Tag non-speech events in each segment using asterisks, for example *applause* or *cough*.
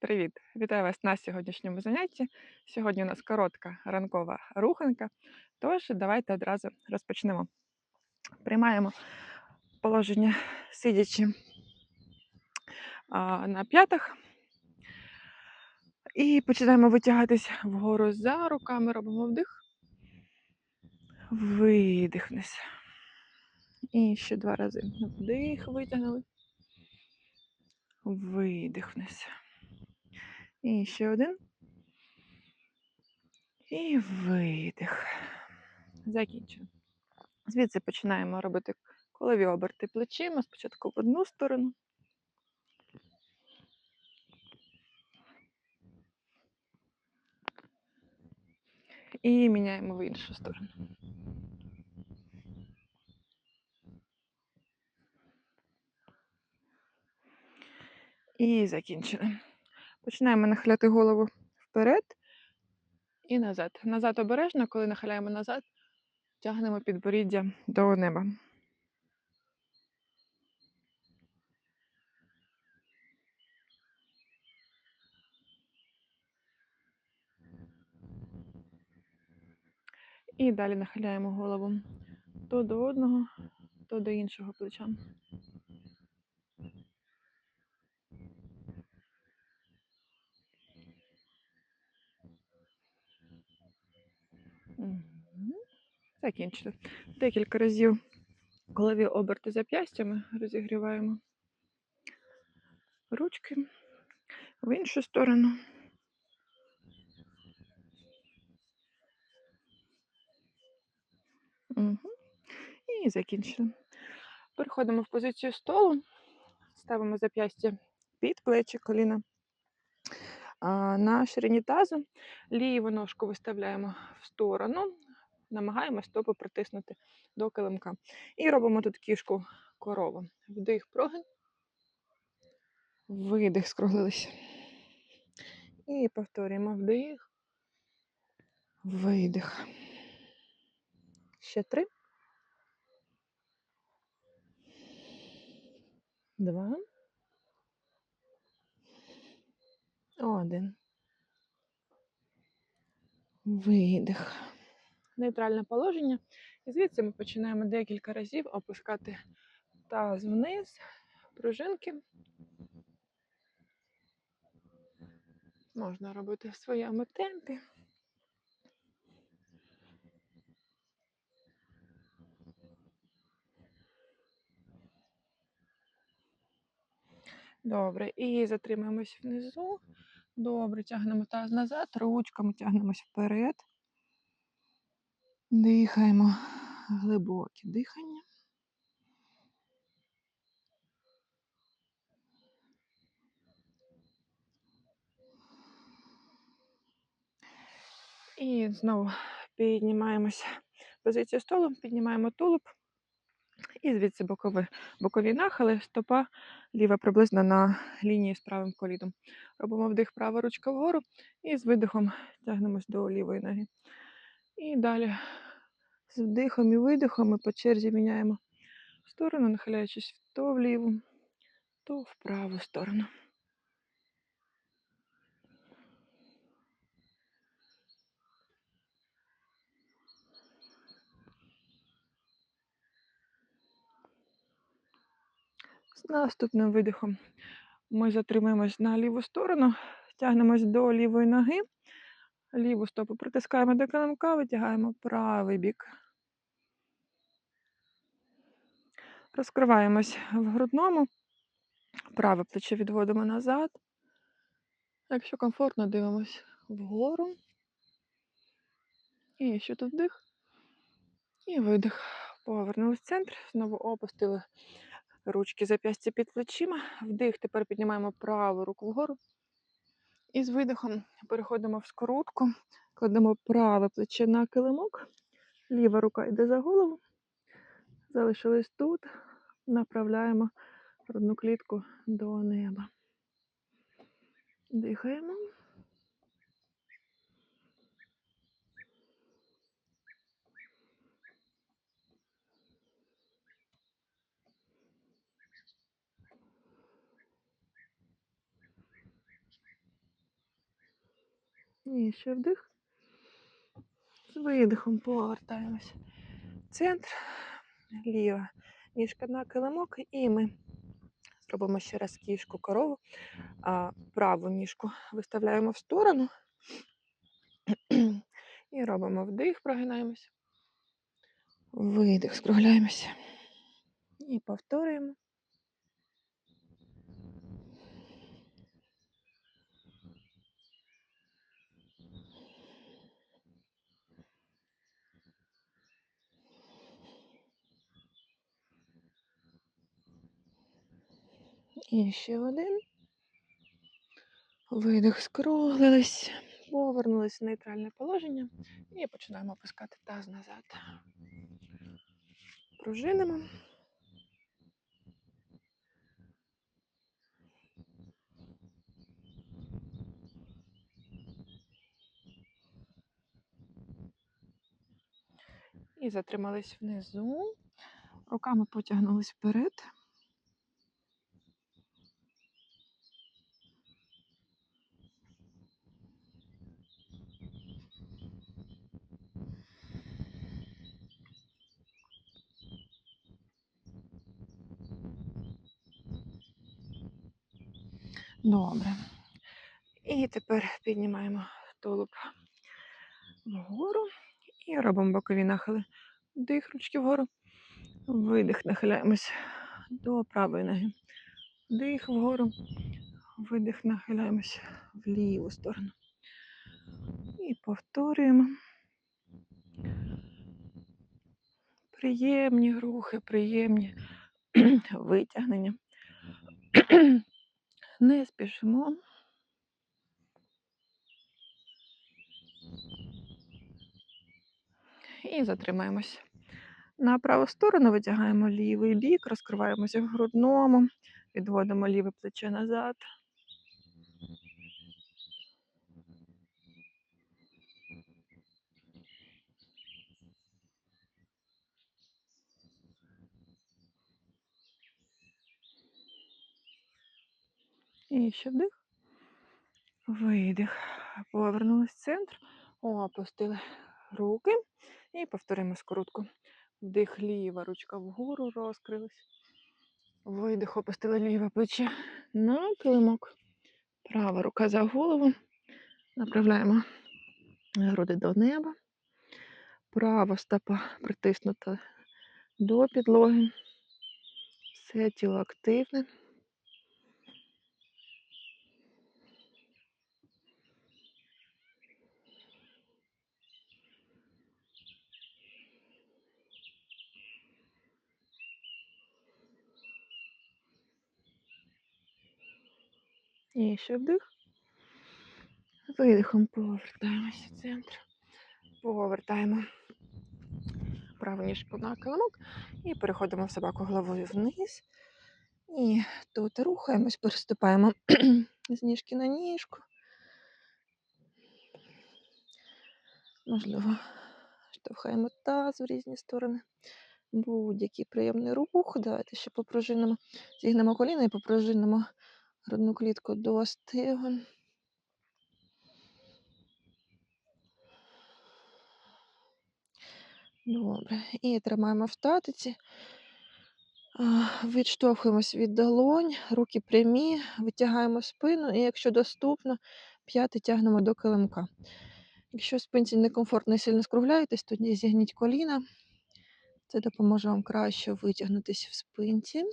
Привіт! Вітаю вас на сьогоднішньому занятті. Сьогодні у нас коротка ранкова руханка, тож давайте одразу розпочнемо. Приймаємо положення сидячи на п'ятах і починаємо витягатись вгору за руками, робимо вдих, видих вниз. І ще два рази. Вдих, витягнули, видих. І ще один. І видих. Закінчено. Звідси починаємо робити колові оберти плечима. Спочатку в одну сторону. І міняємо в іншу сторону. І закінчили. Починаємо нахиляти голову вперед і назад. Назад обережно, коли нахиляємо назад, тягнемо підборіддя до неба. І далі нахиляємо голову то до одного, то до іншого плеча. Закінчили. Декілька разів голові оберти зап'ястями розігріваємо ручки в іншу сторону. Мгм. І закінчили. Переходимо в позицію столу, ставимо зап'ястя під плечі, коліна на ширині тазу, ліву ножку виставляємо в сторону, намагаємося стопу притиснути до килимка. І робимо тут кішку корову. Вдих, прогин, видих, скруглилися. І повторюємо вдих, видих. Ще три. Два. Один. Видих. Нейтральне положення. І звідси ми починаємо декілька разів опускати таз вниз, пружинки. Можна робити в своєму темпі. Добре, і затримаємось внизу. Добре, тягнемо таз назад, ручками тягнемось вперед. Дихаємо глибоке дихання. І знову піднімаємося позицію столу, піднімаємо тулуб. І звідси бокові, бокові нахили, стопа ліва приблизно на лінії з правим коліном. Робимо вдих, права ручка вгору і з видихом тягнемось до лівої ноги. І далі з вдихом і видихом ми по черзі міняємо сторону, нахиляючись то в ліву, то в праву сторону. З наступним видихом ми затримуємось на ліву сторону, тягнемось до лівої ноги, ліву стопу притискаємо до килимка, витягаємо правий бік. Розкриваємось в грудному, праве плече відводимо назад. Якщо комфортно, дивимось вгору. І ще тут вдих. І видих. Повернулись в центр, знову опустили ручки зап'ястя під плечима. Вдих, тепер піднімаємо праву руку вгору. І з видихом переходимо в скрутку, кладемо праве плече на килимок, ліва рука йде за голову. Залишились тут, направляємо грудну клітку до неба. Дихаємо. І ще вдих. З видихом повертаємось. Центр, ліва ніжка на килимок, і ми зробимо ще раз кішку корову, а праву ніжку виставляємо в сторону і робимо вдих, прогинаємось. Видих, скругляємося. І повторюємо. І ще один. Видих, скруглились, повернулись в нейтральне положення і починаємо опускати таз назад. Пружинимо. І затримались внизу. Руками потягнулись вперед. Добре. І тепер піднімаємо тулуб вгору і робимо бокові нахили. Вдих, ручки вгору. Видих, нахиляємось до правої ноги. Вдих вгору. Видих, нахиляємось в ліву сторону. І повторюємо. Приємні рухи, приємні *clears throat* витягнення. *clears throat* Не спішимо. І затримаємось. На праву сторону витягаємо лівий бік, розкриваємося в грудному, відводимо ліве плече назад. І ще вдих. Видих. Повернулись в центр. Опустили руки. І повторимо скоротку. Вдих, ліва ручка вгору розкрилась. Видих, опустили ліве плече на килимок. Права рука за голову. Направляємо груди до неба. Права стопа притиснута до підлоги. Все тіло активне. І ще вдих. Видихом повертаємося в центр. Повертаємо праву ніжку на килимок і переходимо в собаку головою вниз. І тут рухаємось, переступаємо *clears throat* з ніжки на ніжку. Можливо, штовхаємо таз в різні сторони. Будь-який приємний рух. Давайте ще попружинимо, зігнемо коліна і попружинимо грудну клітку до стегон. Добре. І тримаємо в статиці. А, Відштовхуємось від долонь, руки прямі, витягаємо спину, і якщо доступно, п'яти тягнемо до килимка. Якщо спинці некомфортно і сильно скругляєтесь, тоді зігніть коліна. Це допоможе вам краще витягнутися в спинці.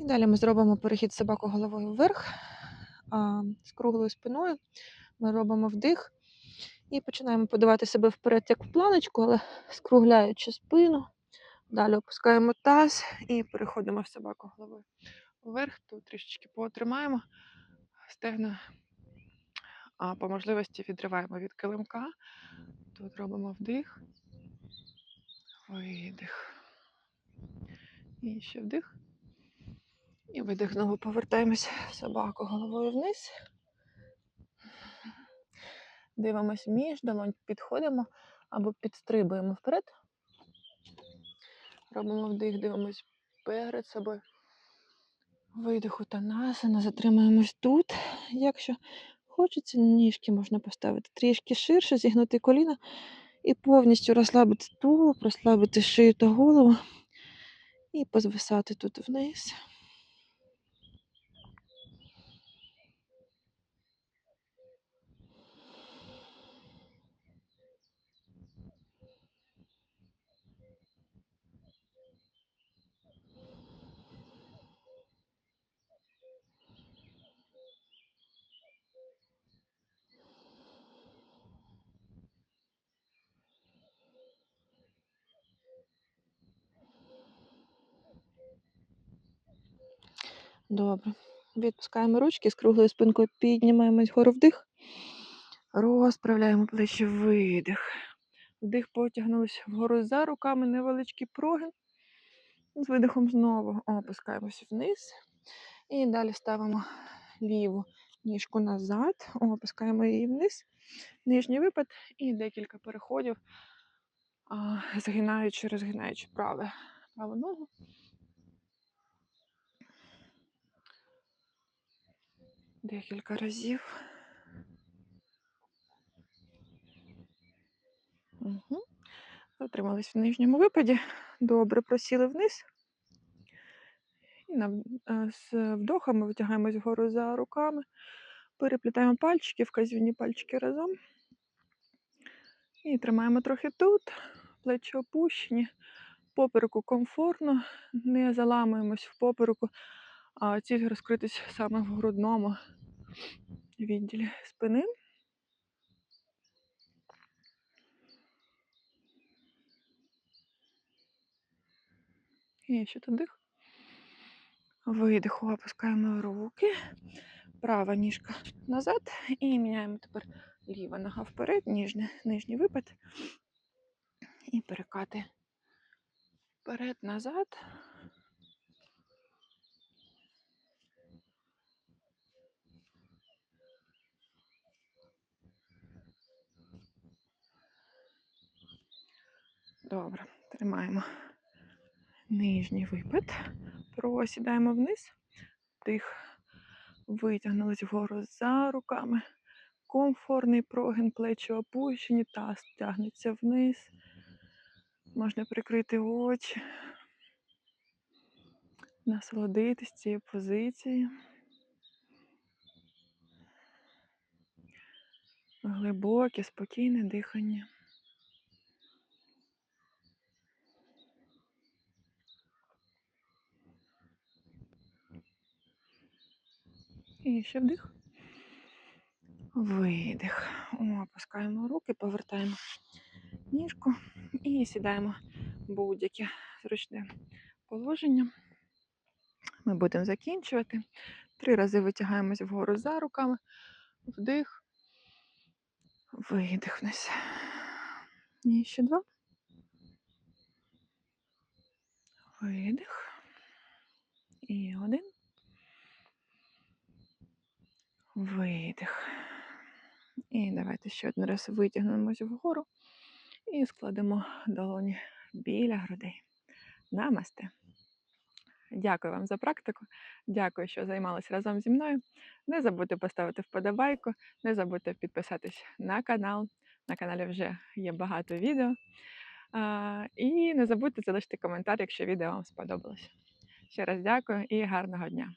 І далі ми зробимо перехід собаку головою вверх, а, з круглою спиною. Ми робимо вдих і починаємо подавати себе вперед, як в планочку, але скругляючи спину. Далі опускаємо таз і переходимо в собаку головою вверх. Тут трішечки потримаємо стегна, а по можливості відриваємо від килимка. Тут робимо вдих, видих. І ще вдих. І видих знову повертаємось собаку головою вниз. Дивимось між долонь, підходимо або підстрибуємо вперед. Робимо вдих, дивимось перед собою. Видих у танасана, затримуємось тут. Якщо хочеться, ніжки можна поставити трішки ширше, зігнути коліна і повністю розслабити тулуб, розслабити шию та голову і позвисати тут вниз. Добре. Відпускаємо ручки з круглою спинкою, піднімаємось вгору вдих. Розправляємо плечі, видих. Вдих, потягнулися вгору за руками, невеличкий прогин. З видихом знову опускаємося вниз. І далі ставимо ліву ніжку назад, опускаємо її вниз, нижній випад і декілька переходів, згинаючи, розгинаючи праве, праву ногу. Декілька разів. Угу. Затримались в нижньому випаді. Добре просіли вниз. І е, з вдохами витягаємось вгору за руками. Переплітаємо пальчики, вказівні пальчики разом. І тримаємо трохи тут. Плечі опущені. Попереку комфортно. Не заламуємось в попереку, а ціль розкритись саме в грудному відділі спини. І ще тут дих. Видиху, опускаємо руки. Права ніжка назад. І міняємо тепер ліва нога вперед, ніжний, нижній випад. І перекати вперед, назад. Добре, тримаємо нижній випад. Просідаємо вниз. Тих витягнулись вгору за руками. Комфортний прогин, плечі опущені, таз тягнеться вниз. Можна прикрити очі, насолодитись цією позицією. Глибоке, спокійне дихання. І ще вдих. Видих. Опускаємо руки, повертаємо ніжку і сідаємо в будь-яке зручне положення. Ми будемо закінчувати. Три рази витягаємось вгору за руками. Вдих. Видих вниз. І ще два. Видих. І один. Видих. І давайте ще один раз витягнемося вгору і складемо долоні біля грудей. Намасте. Дякую вам за практику. Дякую, що займалися разом зі мною. Не забудьте поставити вподобайку, не забудьте підписатись на канал. На каналі вже є багато відео. І не забудьте залишити коментар, якщо відео вам сподобалось. Ще раз дякую і гарного дня!